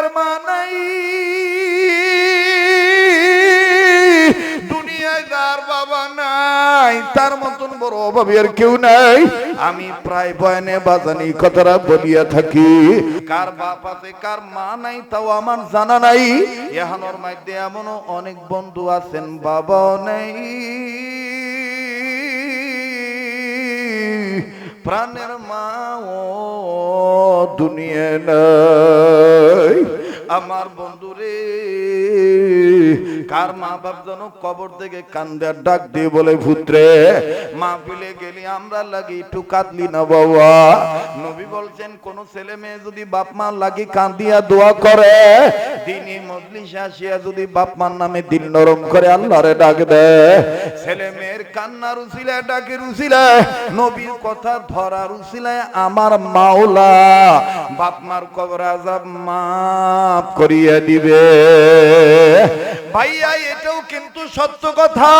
যার মা নাই দুনিয়ায় যার বাবা নাই, তার মতন বড় অভাবী আর কেউ নাই। আমি প্রায় বয়ানে বাজানি কথাটা বলিয়া থাকি। কার বাপ আছে, কার মা নাই, তাও আমার জানা নাই। এহানোর মধ্যে এমনও অনেক বন্ধু আছেন, বাবাও নেই। প্রাণের মা ও দুনিয়া নাই। আমার বন্ধুরে, কার মা বাপ যেন কবর থেকে কান্দার ডাক দিয়ে বলে, ভূত্রে মা পিলে গেলি আমরা লাগি একটু কাঁদলি না বাবা? নবী বলছেন, কোন ছেলে মেয়ে যদি বাপ মা লাগি কান্দিয়া দোয়া করে, দিনে মজলিসে আসিয়া যদি বাপ মার নামে দিন নরম করে আল্লাহরে ডাক দেয় ছেলে মেয়ের কান্নার উসিলায়, ডাকের উসিলায়, নবীর কথা ধরার উসিলায় আমার মাওলা বাপ মার কবর আজাব মাফ করিয়া দিবে। ভাইয়া, এটাও কিন্তু সত্য কথা।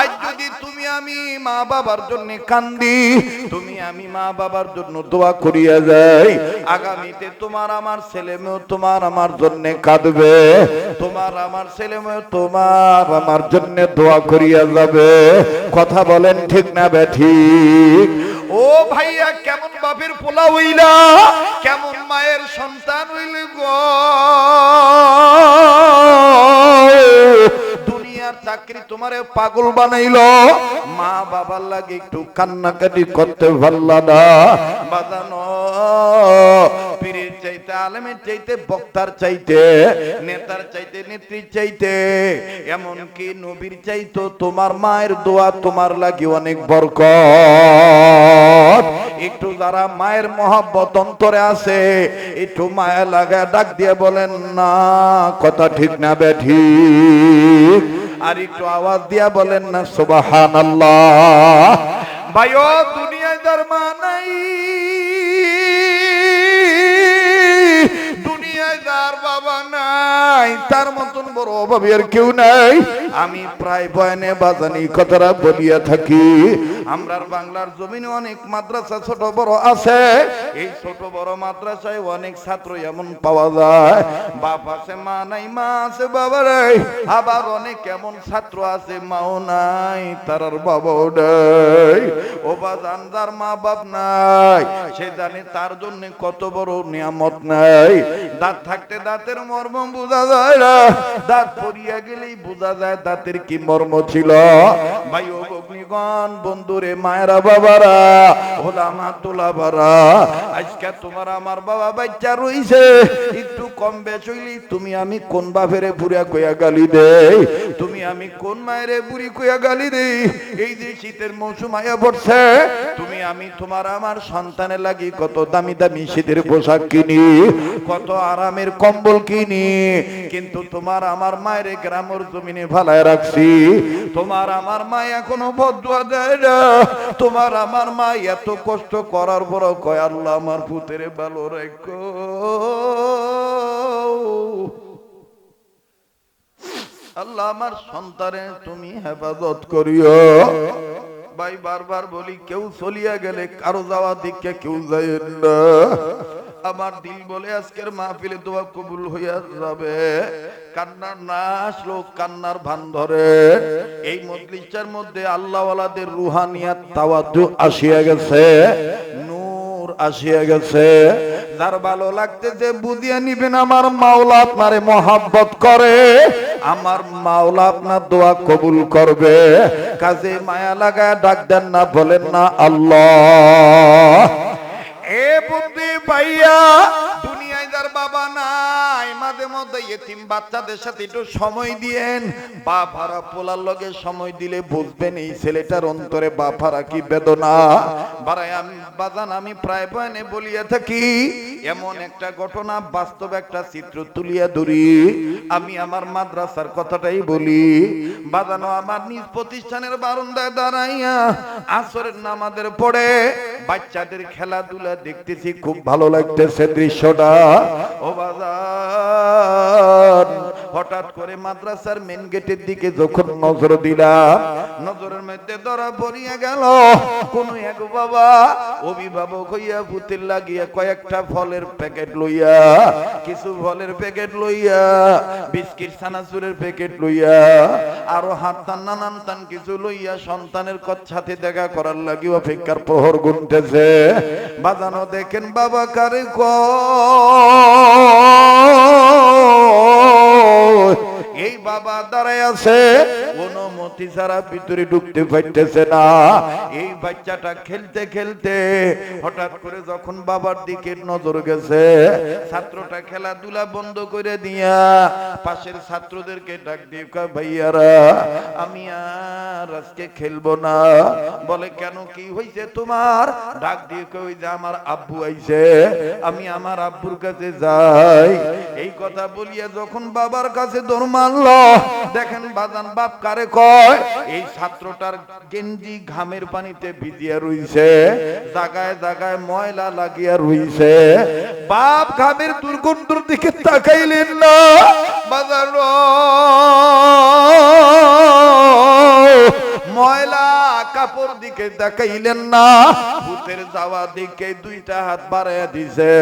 আজ যদি তুমি আমি মা বাবার জন্য কান্দি, তুমি আমি মা বাবার জন্য দোয়া করিয়া যাই। আগামীতে তোমার আমার ছেলে মেয়ে তোমার আমার জন্য কাঁদবে, তোমার আমার ছেলে মেয়ে তোমার আমার জন্য দোয়া করিয়া যাবে। কথা বলেন ঠিক না বে ঠিক? ও ভাইয়া, কেমন বাপের পোলা হইলা? কেমন চাকরি তোমারে পাগল বানাইলো। মা বাবার লাগে একটু কান্নাকাটি করতে পারলা না। পীরের চাইতে চাইতে, বক্তার চাইতে, নেতার চাইতে, নেত্রীর চাইতে, এমনকি নবীর চাইতো তোমার মায়ের দোয়া তোমার লাগে অনেক বরকত। একটু যারা মায়ের মহাব্বত অন্তরে আছে, একটু মায়া লাগা ডাক দিয়ে বলেন, না, কথা ঠিক না বে ঠিক। আর একটু আওয়াজ দিয়া বলেন না সুবাহান আল্লাহ ভাইও দুনিয়ায় দরমা নাই। নাই, তার মতন বড় অভাবী আর কেউ নাই। আমি প্রায় বয়ানে বাজানি কথাটা বলিয়া থাকি। আমরার বাংলার জমিনে অনেক মাদ্রাসা ছোট বড় আছে। এই ছোট বড় মাদ্রাসায় অনেক ছাত্র এমন পাওয়া যায়। বাপ আছে, মা নাই, মা আছে, বাবা নাই। আবার অনেক এমন ছাত্র আছে, মাও নাই, তার বাবাও নাই। ও বাজান যার মা বাপ নাই। সে জানে তার জন্য কত বড় নিয়ামত নাই। দাঁত থাকতে দাঁতের মর্ম বোঝা যায় না। দাঁত পরিয়া গেলেই বোঝা যায় দাঁতের কি মর্ম ছিল। ভাই ও অগ্নিগণ বন্ধুরে, মায়েরা, বাবারা হোলা মা তোলা বারা আজকে তোমার আমার বাবা বাচ্চা রইছে। একটু কম বেশ হইলেই তুমি আমি কোন বাপেরে বুড়া কইয়া গালি দেই? তুমি আমি কোন মায়েরে বুড়ি কইয়া গালি দেই? এই যে শীতের মৌসুম আয়া পড়ছে, তুমি আমি তোমার আমার সন্তানের লাগি কত দামি দামি শীতের পোশাক কিনি, কত আরামের কম্বল কিনি, কিন্তু তোমার আমার মায়ের গ্রামের জমিনে ভালায় রাখছি। তোমার আমার মা এখনও বদুয়া দেয় না। তোমার আমার মা এত কষ্ট করার পর কয়, আল্লাহ আমার পুতেরে ভালো রেখো। আল্লাহ আমার সন্তানের তুমি হেফাজত করিও। ভাই বারবার বলি, কেউ চলিয়া গেলে কারও যাওয়া দিকে কেউ যায় না। আমার দিল বলে আজকের মাহফিলে দোয়া কবুল হইয়া যাবে। কান্নার না আসলো কান্নার ভান ধরে। এই মজলিসটার মধ্যে আল্লাহওয়ালাদের রুহানিয়াত তাওয়াজ্জু আসিয়া গেছে, নূর আসিয়া গেছে। যার ভালো লাগতেছে বুঝিয়ে নিবেন, আমার মাওলা আপনারে মহাব্বত করে। আমার মাওলা আপনার দোয়া কবুল করবে। কাজে মায়া লাগায় ডাক দেন না, বলেন না আল্লাহ। এ বুদ্ধি ভাইয়া দুনিয়ায় যার বাবা নাই, মাঝে মধ্যে এতিম বাচ্চাদের সাথে একটু সময় দিয়েন। বাপারা পোলার লগে সময় দিলে বুঝবেন এই ছেলেটার অন্তরে বাপারা কি বেদনা। বারাই আমি বাজান, আমি প্রায় বয়ানে বলিয়া থাকি, এমন একটা ঘটনা, বাস্তব একটা চিত্র তুলিয়া ধরি। আমি আমার মাদ্রাসার কথাটাই বলি। বাজানো, আমার নিজ প্রতিষ্ঠানের বারান্দায় দাঁড়াইয়া আসরের নামাদের পড়ে বাচ্চাদের খেলাধুলা দেখতেছি, খুব ভালো লাগতেছে দৃশ্যটা ও বাজান হঠাৎ করে মাদ্রাসার মেন গেটের দিকে যখন নজর দিলাম, নজরের মধ্যে ধরা পড়িয়া গেল, কোন এক বাবা অভিভাবক হইয়া পুতির লাগিয়া কয়েকটা ফলের প্যাকেট লইয়া, কিছু ফলের প্যাকেট লইয়া, বিস্কিট সানাসুরের প্যাকেট লইয়া আরও হাততান নানান তান কিছু লইয়া সন্তানের সাথে দেখা করার লাগি অপেক্ষার প্রহর গুনতেছে। বাজানো দেখেন বাবা কারে ক এই বাবা দাঁড়ায় আছে। অনুমতি ছাড়া ভিতরে ঢুকতে পারতেছে না। এই বাচ্চাটা খেলতে খেলতে হঠাৎ করে যখন বাবার দিকে নজর গেছে, ছাত্রটা খেলাধুলা বন্ধ করে দিয়া পাশের ছাত্রদেরকে ডাক দিয়ে ভাইয়ারা, আমি আর আজকে খেলব না। বলে, কেন? কি হয়েছে তোমার? ডাক দিয়ে কই যে আমার আব্বু আইছে। আমি আমার আব্বুর কাছে যাই এই কথা বলিয়া যখন বাবার কাছে দৌড় মারল, দেখেন বাজান বাপ কারে কয়, এই ছাত্রটার গেঞ্জি ঘামের পানিতে ভিজিয়া রইছে, জাগায় জাগায় ময়লা লাগিয়া রইছে। বাপ ঘামের দুর্গন্ধর দিকে তাকাইলেন না। বাজার কাপড় দিকে দেখাইলেন না। ভূতের যাওয়া দিকে দুইটা হাত বাড়াইয়া দিছে।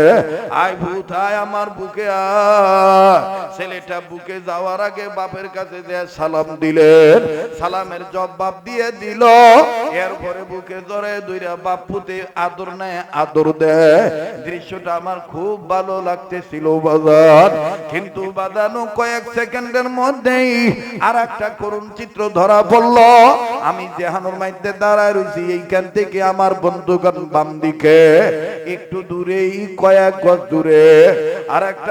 আয় ভূত, আয় আমার বুকে ছেলেটা বুকে যাওয়ার আগে বাপের কাছে যে সালাম দিলেন, সালামের জবাব দিয়ে দিল। এরপরে বুকে ধরে দুইটা বাপ পুতে আদর নেয়, আদর দেয়। দৃশ্যটা আমার খুব ভালো লাগতেছিল বাজার। কিন্তু বাজানো কয়েক সেকেন্ডের মধ্যেই আর একটা করুণ চিত্র ধরা পড়ল। আমি জেহানোর মাইতে দাঁড়ায় রয়েছি এইখান থেকে আমার বন্ধুগণ বাম দিকে। একটু দূরেই, কয়েক গজ দূরে। আর একটা